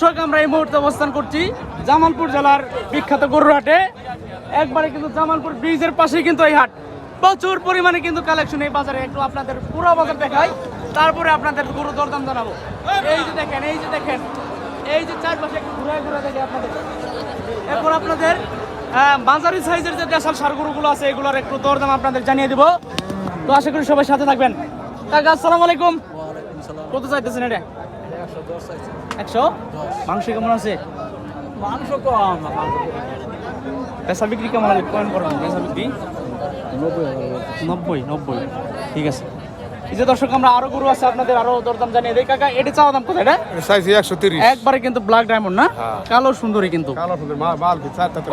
দর্শক আমরা এই মুহূর্তে অবস্থান করছি জামালপুর জেলার বিখ্যাত গরুর হাটে একবারে কিন্তু জামালপুর ব্রিজের পাশেই কিন্তু এই হাট। প্রচুর পরিমাণে কিন্তু কালেকশন এই বাজারে। একটু আপনাদের পুরো বাজার দেখাই তারপরে আপনাদের গরু দরদাম জানাব। এই যে দেখেন এই যে দেখেন এই যে চারপাশে ঘুরে ঘুরে দেখে আপনাদের। এরপর আপনাদের মাঝারি সাইজের যে দেশাল সার গরুগুলো আছে এগুলোর একটু দরদাম আপনাদের জানিয়ে দিব। তো আশা করি সবাই সাথে থাকবেন। কাকা আসসালামু আলাইকুম। কত চাইতেছেন এটা? একশো মাংস কেমন আছে? মাংস কম পেশা বিক্রি কেমন কমেন্ট করবেন পেশা বিক্রি? নব্বই নব্বই ঠিক আছে। এই যে দর্শক আমরা আরও গরু আছে আপনাদের আরও দরদাম জানিয়ে দেই। কাকা এটা চাওয়া দাম কোথায় এটা একশো তিরিশ। একবারে কিন্তু ব্ল্যাক ডায়মন্ড না? হ্যাঁ। কালো সুন্দরী কিন্তু। কালো সুন্দর মাল মাল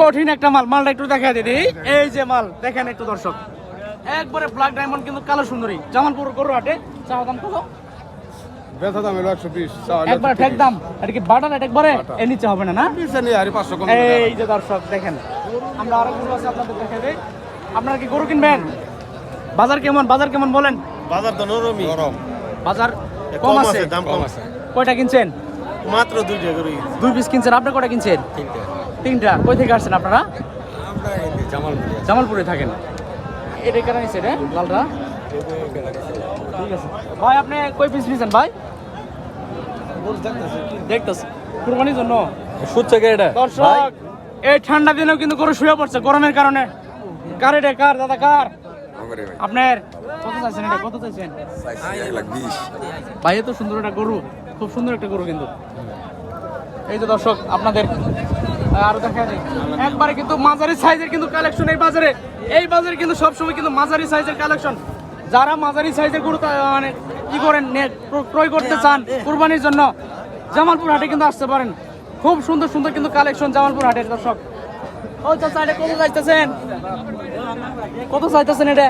কঠিন একটা মাল। মালটা একটু দেখা দিই এই যে মাল দেখেন একটু দর্শক। একবারে ব্ল্যাক ডায়মন্ড কিন্তু কালো সুন্দরী। জামালপুর গরু হাটে চাওয়া দাম কত? বেচা দাম হলো একশো বিশ একবার ঠেক দাম এটা কি একবারে? এর নিচে হবে না না? বিশে নিয়ে আরে পাঁচশো কম এই যে দর্শক দেখেন। আমরা আরও গরু আছে আপনাদের দেখে দেই। আপনারা কি গরু কিনবেন? বাজার কেমন? বাজার কেমন বলেন? বাজার তো নরমই। গরম বাজার কম আছে? দাম কম আছে। কয়টা কিনছেন? মাত্র দুইটা করে দুই পিস কিনছেন আপনি কয়টা কিনছেন? তিনটা। তিনটা। কই থেকে আসছেন আপনারা? আমরা জামালপুর জামালপুরে থাকেন। এটা লালটা ঠিক আছে। ভাই আপনি কই পিস নিছেন ভাই? দেখতেছি। কুরবানির জন্য। সুচ্ছে কে এটা? দর্শক এই ঠান্ডা দিনেও কিন্তু গরু শুয়ে পড়ছে গরমের কারণে। কার এটা কার? দাদা কার? আপনার? কত চাইছেন এটা? কত চাইছেন? ভাই এত সুন্দর একটা গরু। খুব সুন্দর একটা গরু কিন্তু। এই যে দর্শক আপনাদের আরও দেখা যায় একবারে কিন্তু মাঝারি সাইজের কিন্তু কালেকশন এই বাজারে। এই বাজারে কিন্তু সবসময় কিন্তু মাঝারি সাইজের কালেকশন যারা মাঝারি সাইজের গরু তা- মানে কি করেন? ক্রয় করতে চান কুরবানির জন্য? জামালপুর হাটে কিন্তু আসতে পারেন। খুব সুন্দর সুন্দর কিন্তু কালেকশন জামালপুর হাটের দর্শক। ও কত চাইতেছেন? কত চাইতেছেন এটা?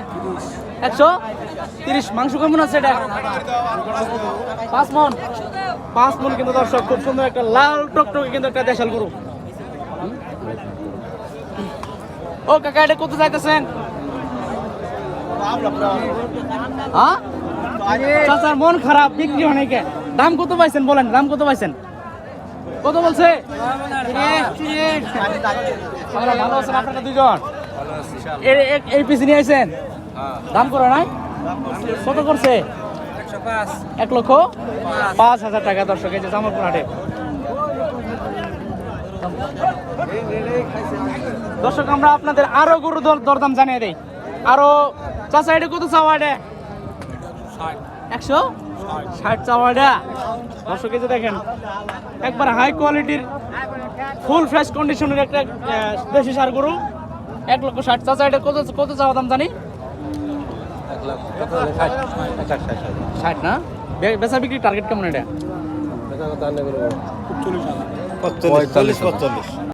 একশো তিরিশ। মাংস কেমন আছে এটা? পাঁচ মন। পাঁচ মন কিন্তু দর্শক, খুব সুন্দর একটা লাল টকটকে কিন্তু একটা দেশাল গরু। ও, কাকা, এটা কত চাইতেছেন? হ্যাঁ? চাচার মন খারাপ, বিক্রি অনেকে দাম কত পাইছেন, বলেন, দাম কত পাইছেন? কত বলছে? ভালো আছেন আপনারা এই পিস নিয়ে দাম করে নাই? কত করছে? এক লক্ষ পাঁচ হাজার টাকা, দর্শক, এই যে জামালপুর দর্শক, আমরা আপনাদের আরও গরু দরদাম জানিয়ে দেই। আরও চাচা, এটা কত চাওয়া এটা? একশো? ষাট। চাওয়া এটা দর্শক যে দেখেন একবার হাই কোয়ালিটির ফুল ফ্রেশ কন্ডিশনের একটা দেশি সার গরু। এক লক্ষ ষাট চাচা এটা কত কত চাওয়া দাম জানি? ষাট? না? বে- বেচা বিক্রি টার্গেট কেমন এটা? পঁয়তাল্লিশ পঁয়তাল্লিশ।